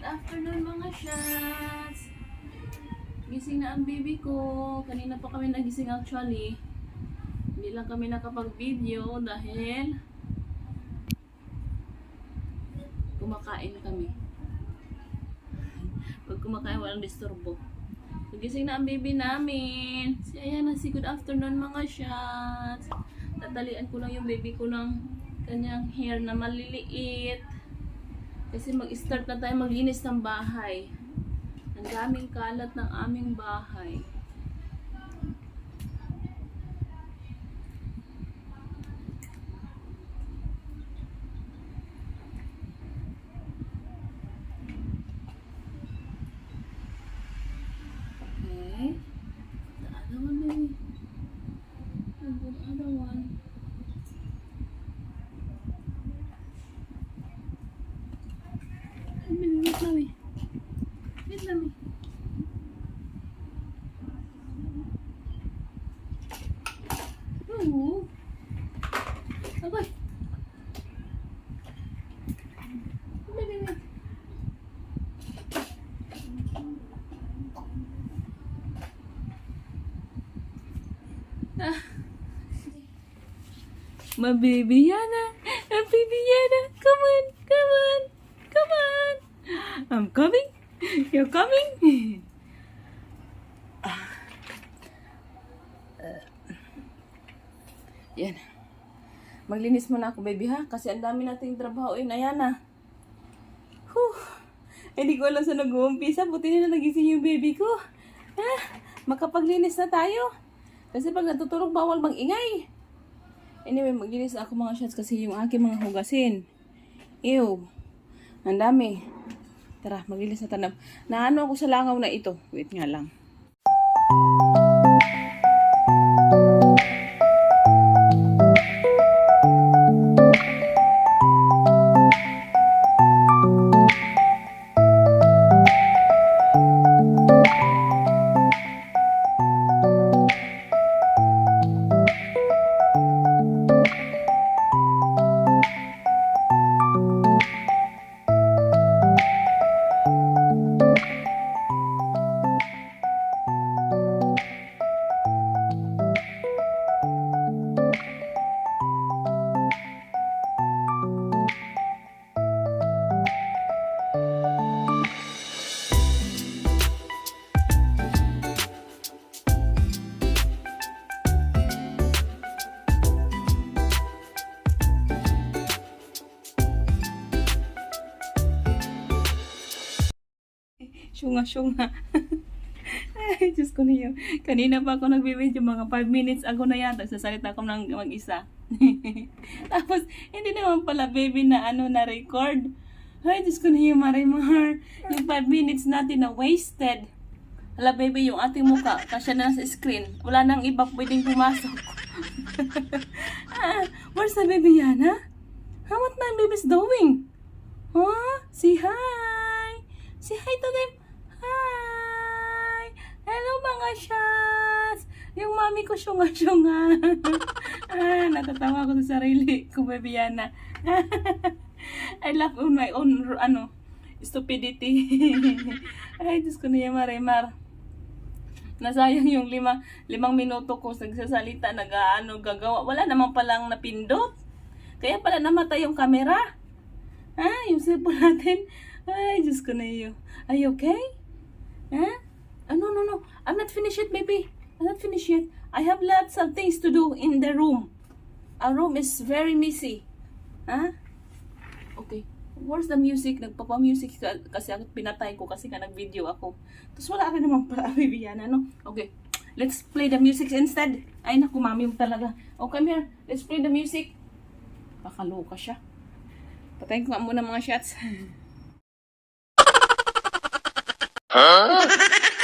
Good afternoon mga shots! Gising na ang baby ko. Kanina pa kami nagising actually. Hindi lang kami nakapag-video dahil kumakain kami. Pag kumakain walang disturbo. Nagising na ang baby namin. Si ayan na si good afternoon mga shots. Tatalian ko lang yung baby ko ng kanyang hair na maliliit. Kasi mag-start na tayo maglinis ng bahay. Ang daming kalat ng aming bahay. Wait, wait, mami. Wait, mami. Oo. Abay. Ah. My baby Yana, my baby Yana, come on, come on, come on. I'm coming. You're coming. Uh, yan. Maglinis muna ako, baby, ha? Kasi ang dami nating trabaho. Yun, ayan na. Whew. Hindi ko alam sa nag-uumpisa. Buti na nagising yung baby ko. Ah, makapaglinis na tayo. Kasi pag natutulog, bawal mag-ingay. Anyway, maglinis ako mga shots kasi yung aking mga hugasin. Ew. Ang dami. Tara, maglinis na tanap. Naano ako sa langaw na ito. Wait nga lang. Syunga-syunga. Ay, Diyos ko niyo. Kanina pa ako nagbe-video, mga 5 minutes ago na yata. Sasalita ako ng mag-isa. Tapos, hindi naman pala baby na ano na record. Ay, Diyos ko niyo, Marimar. Yung 5 minutes natin na wasted. Hala, baby, yung ating muka, kasya na sa screen. Wala nang iba pwedeng pumasok. ah, where's the baby Yana? How what my baby's doing? Huh? Say hi! Say hi to them! Shots! Yung mami ko syunga-syunga. ah, natatawa ko sa sarili ko, baby Yana. I laugh on my own, ano, stupidity. Ay, Diyos ko niya, Marimar. Nasayang yung lima, limang minuto ko nagsasalita, nag-ano, gagawa. Wala naman palang napindot. Kaya pala namatay yung camera. Ah, yung cellphone natin. Ay, Diyos ko na iyo. Are you okay? Huh? Oh, no, no, no. I'm not finished yet, baby. I'm not finished yet. I have lots of things to do in the room. Our room is very messy. Huh? Okay. Where's the music? Nagpapa-music ka, kasi ako pinatay ko kasi nga nag-video ako. Tapos wala rin naman pala, Viviana, no? Okay. Let's play the music instead. Ay, naku, mami mo talaga. Oh, come here. Let's play the music. Pakaloka siya. Patayin ko nga muna mga shots.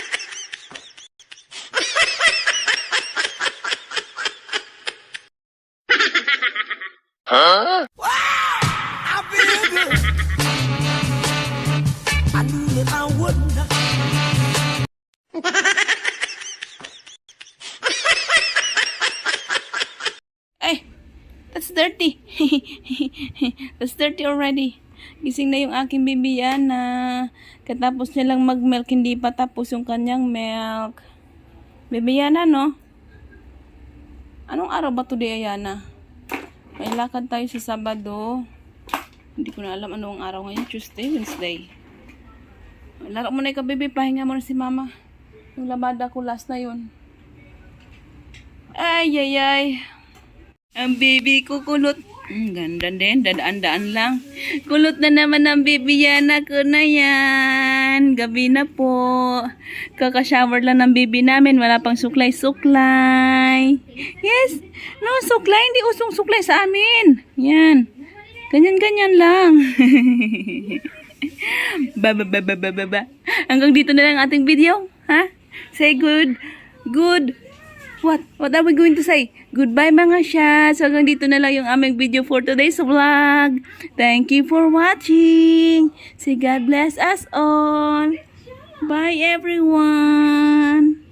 I feel good. I knew that I wouldn't. Ay, that's dirty. that's dirty already. Gising na yung aking baby Yana. Katapos niya lang mag-milk, hindi pa tapos yung kanyang milk. Baby Yana, no? Anong araw ba today, Ayana? May lakad tayo sa Sabado. Hindi ko na alam anong araw ngayon. Tuesday, Wednesday. Laro mo na ikaw, baby. Pahinga mo na si mama. Yung labada ko last na yun. Ay, ay, ay. Ang baby ko kulot. Mm, ganda din. Dadaan-daan lang. Kulot na naman ang baby Yana ko na yan. Gabi na po. Kaka-shower lang ng baby namin. Wala pang suklay-suklay. Yes. No, suklay. Hindi usong suklay sa amin. Yan. Ganyan-ganyan lang. ba, ba, ba, ba, ba, ba, ba. Hanggang dito na lang ating video. Ha? Say good. Good. What? What are we going to say? Goodbye mga shots. Hanggang dito na lang yung aming video for today's vlog. Thank you for watching. Say God bless us all. Bye everyone.